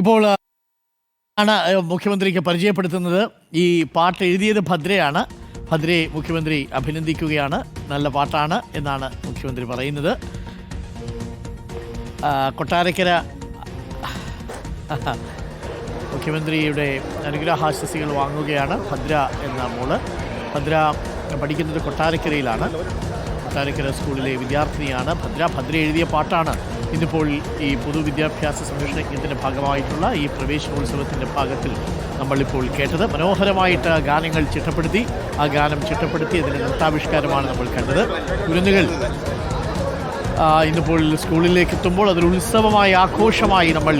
ഇപ്പോൾ ആണ് മുഖ്യമന്ത്രിക്ക് പരിചയപ്പെടുത്തുന്നത്. ഈ പാട്ട് എഴുതിയത് ഭദ്രയാണ്. ഭദ്രയെ മുഖ്യമന്ത്രി അഭിനന്ദിക്കുകയാണ്. നല്ല പാട്ടാണ് എന്നാണ് മുഖ്യമന്ത്രി പറയുന്നത്. കൊട്ടാരക്കര മുഖ്യമന്ത്രിയുടെ അനുഗ്രഹാശസ്യങ്ങൾ വാങ്ങുകയാണ് ഭദ്ര എന്ന മോൾ. ഭദ്ര പഠിക്കുന്നത് കൊട്ടാരക്കരയിലാണ്. കൊട്ടാരക്കര സ്കൂളിലെ വിദ്യാർത്ഥിനിയാണ്. ഭദ്ര ഭദ്ര എഴുതിയ പാട്ടാണ്. ഇന്നിപ്പോൾ ഈ പൊതുവിദ്യാഭ്യാസ സംരക്ഷണ യജ്ഞത്തിന്റെ ഭാഗമായിട്ടുള്ള ഈ പ്രവേശനോത്സവത്തിന്റെ ഭാഗത്തിൽ നമ്മളിപ്പോൾ കേട്ടത്. മനോഹരമായിട്ട് ഗാനങ്ങൾ ചിട്ടപ്പെടുത്തി ആ ഗാനം ചിട്ടപ്പെടുത്തി അതിന്റെ നൃത്താവിഷ്കാരമാണ് നമ്മൾ കണ്ടത്. കുരുന്നുകൾ ഇന്നിപ്പോൾ സ്കൂളിലേക്ക് എത്തുമ്പോൾ അതൊരു ഉത്സവമായി ആഘോഷമായി നമ്മൾ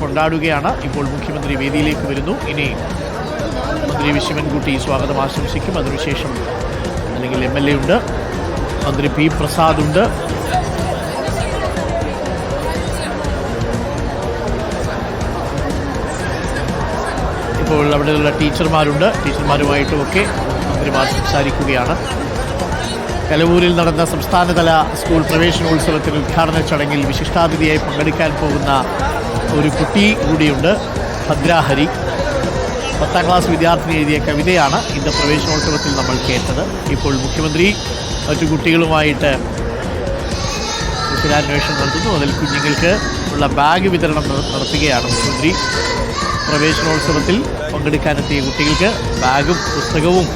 കൊണ്ടാടുകയാണ്. ഇപ്പോൾ മുഖ്യമന്ത്രി വേദിയിലേക്ക് വരുന്നു. ഇനി മന്ത്രി വിശ്വൻകുട്ടി സ്വാഗതം ആശംസിക്കും. അതിനുശേഷം അല്ലെങ്കിൽ എം എൽ എ ഉണ്ട്. മന്ത്രി പി പ്രസാദ് ഉണ്ട്. ഇപ്പോൾ അവിടെയുള്ള ടീച്ചർമാരുണ്ട്. ടീച്ചർമാരുമായിട്ടുമൊക്കെ മന്ത്രിമാർ സംസാരിക്കുകയാണ്. കലവൂരിൽ നടന്ന സംസ്ഥാനതല സ്കൂൾ പ്രവേശനോത്സവത്തിൽ ഉദ്ഘാടന ചടങ്ങിൽ വിശിഷ്ടാതിഥിയായി പങ്കെടുക്കാൻ പോകുന്ന ഒരു കുട്ടി കൂടിയുണ്ട് ഭദ്രാഹരി പത്താം ക്ലാസ് വിദ്യാർത്ഥിനി എഴുതിയ കവിതയാണ് ഇന്ന് പ്രവേശനോത്സവത്തിൽ നമ്മൾ കേട്ടത്. ഇപ്പോൾ മുഖ്യമന്ത്രി മറ്റു കുട്ടികളുമായിട്ട് വിശദാന്വേഷണം നടത്തുന്നു. അതിൽ കുഞ്ഞുങ്ങൾക്ക് ഉള്ള ബാഗ് വിതരണം നടത്തുകയാണ് മുഖ്യമന്ത്രി. പ്രവേശനോത്സവത്തിൽ പങ്കെടുക്കാനെത്തിയ കുട്ടികൾക്ക് ബാഗും പുസ്തകവും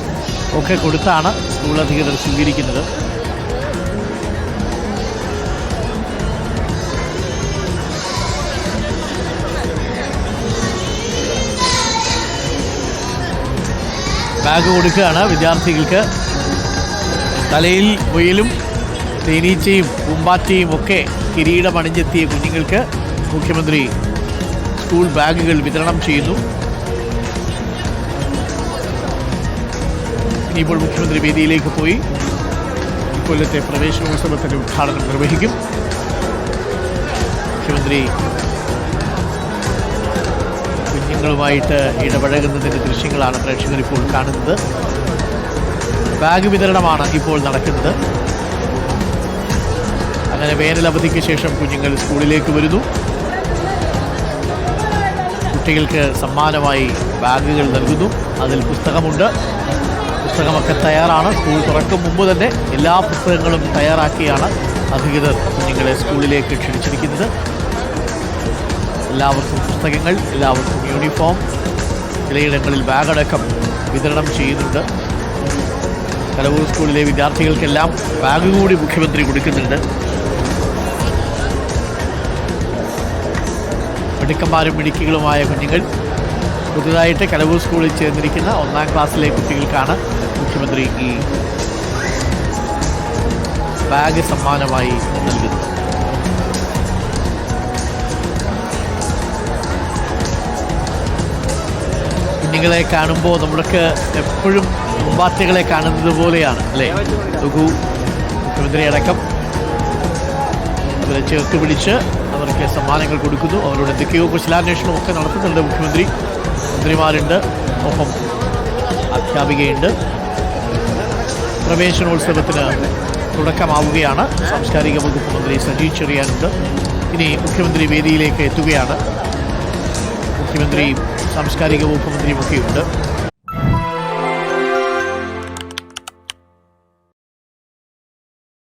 ഒക്കെ കൊടുത്താണ് സ്കൂൾ അധികൃതർ സ്വീകരിക്കുന്നത്. ബാഗ് കൊടുക്കുകയാണ് വിദ്യാർത്ഥികൾക്ക്. തലയിൽ മുയലും തേനീച്ചയും പൂമ്പാറ്റയും ഒക്കെ കിരീടമണിഞ്ഞെത്തിയ കുഞ്ഞുങ്ങൾക്ക് മുഖ്യമന്ത്രി സ്കൂൾ ബാഗുകൾ വിതരണം ചെയ്യുന്നു. ഇനിയിപ്പോൾ മുഖ്യമന്ത്രി വേദിയിലേക്ക് പോയി കൊല്ലത്തെ പ്രവേശനോത്സവത്തിന്റെ ഉദ്ഘാടനം നിർവഹിക്കും. മുഖ്യമന്ത്രി കുഞ്ഞുങ്ങളുമായിട്ട് ഇടപഴകുന്നതിന്റെ ദൃശ്യങ്ങളാണ് പ്രേക്ഷകർ ഇപ്പോൾ കാണുന്നത്. ബാഗ് വിതരണമാണ് ഇപ്പോൾ നടക്കുന്നത്. അങ്ങനെ വേനൽ അവധിക്ക് ശേഷം കുഞ്ഞുങ്ങൾ സ്കൂളിലേക്ക് വരുന്നു. കുട്ടികൾക്ക് സമ്മാനമായി ബാഗുകൾ നൽകുന്നു. അതിൽ പുസ്തകമുണ്ട്. പുസ്തകമൊക്കെ തയ്യാറാണ്. സ്കൂൾ തുറക്കും മുമ്പ് തന്നെ എല്ലാ പുസ്തകങ്ങളും തയ്യാറാക്കിയാണ് അധികൃതർ കുഞ്ഞുങ്ങളെ സ്കൂളിലേക്ക് ക്ഷണിച്ചിരിക്കുന്നത്. എല്ലാവർക്കും പുസ്തകങ്ങൾ എല്ലാവർക്കും യൂണിഫോം ചിലയിടങ്ങളിൽ ബാഗടക്കം വിതരണം ചെയ്യുന്നുണ്ട്. കലവൂർ സ്കൂളിലെ വിദ്യാർത്ഥികൾക്കെല്ലാം ബാഗ് കൂടി മുഖ്യമന്ത്രി കൊടുക്കുന്നുണ്ട്. മിടുക്കന്മാരും മിടുക്കികളുമായ കുഞ്ഞുങ്ങൾ പുതുതായിട്ട് കലവൂർ സ്കൂളിൽ ചേർന്നിരിക്കുന്ന ഒന്നാം ക്ലാസ്സിലെ കുട്ടികൾക്കാണ് മുഖ്യമന്ത്രി ഈ ബാഗ് സമ്മാനമായി നൽകുന്നത്. കുഞ്ഞുങ്ങളെ കാണുമ്പോൾ നമ്മൾക്ക് എപ്പോഴും മുമ്പാർത്തികളെ കാണുന്നത് പോലെയാണ് അല്ലേ? ലഘു മുഖ്യമന്ത്രി അടക്കം. അവരെ ചേർത്ത് പിടിച്ച് അവർക്ക് സമ്മാനങ്ങൾ കൊടുക്കുന്നു. അവരോട് എന്തൊക്കെയോ കുശലാന്വേഷണമൊക്കെ നടത്തുന്നുണ്ട് മുഖ്യമന്ത്രി. മന്ത്രിമാരുണ്ട്. ഒപ്പം അധ്യാപികയുണ്ട്. പ്രവേശനോത്സവത്തിന് തുടക്കമാവുകയാണ്. സാംസ്കാരിക വകുപ്പ് മന്ത്രി സജി ചെറിയാനുണ്ട്. ഇനി മുഖ്യമന്ത്രി വേദിയിലേക്ക് എത്തുകയാണ്. മുഖ്യമന്ത്രിയും സാംസ്കാരിക വകുപ്പ് മന്ത്രിയുമൊക്കെയുണ്ട്